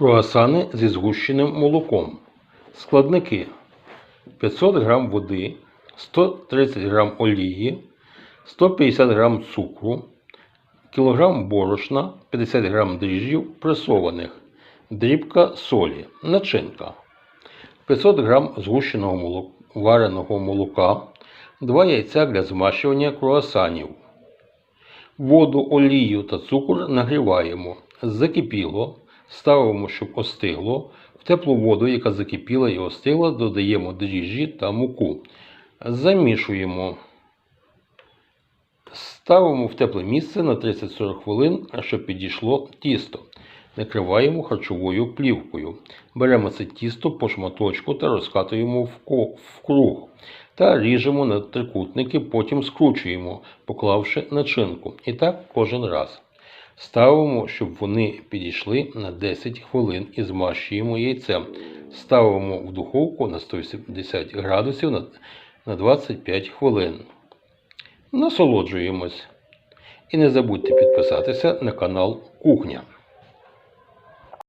Круасани зі згущеним молоком. Складники 500 г води, 130 г олії, 150 г цукру, кілограм борошна, 50 г дріжджів пресованих, дрібка солі, начинка, 500 г згущеного молока, вареного молока, 2 яйця для змащування круасанів. Воду, олію та цукор нагріваємо. Закипіло, ставимо, щоб остигло. В теплу воду, яка закипіла і остигла, додаємо дріжджі та муку. Замішуємо. Ставимо в тепле місце на 30-40 хвилин, щоб підійшло тісто. Накриваємо харчовою плівкою. Беремо це тісто по шматочку та розкатуємо в круг. Та ріжемо на трикутники, потім скручуємо, поклавши начинку. І так кожен раз. Ставимо, щоб вони підійшли на 10 хвилин і змащуємо яйцем. Ставимо в духовку на 180 градусів на- на 25 хвилин. Насолоджуємось. І не забудьте підписатися на канал Кухня.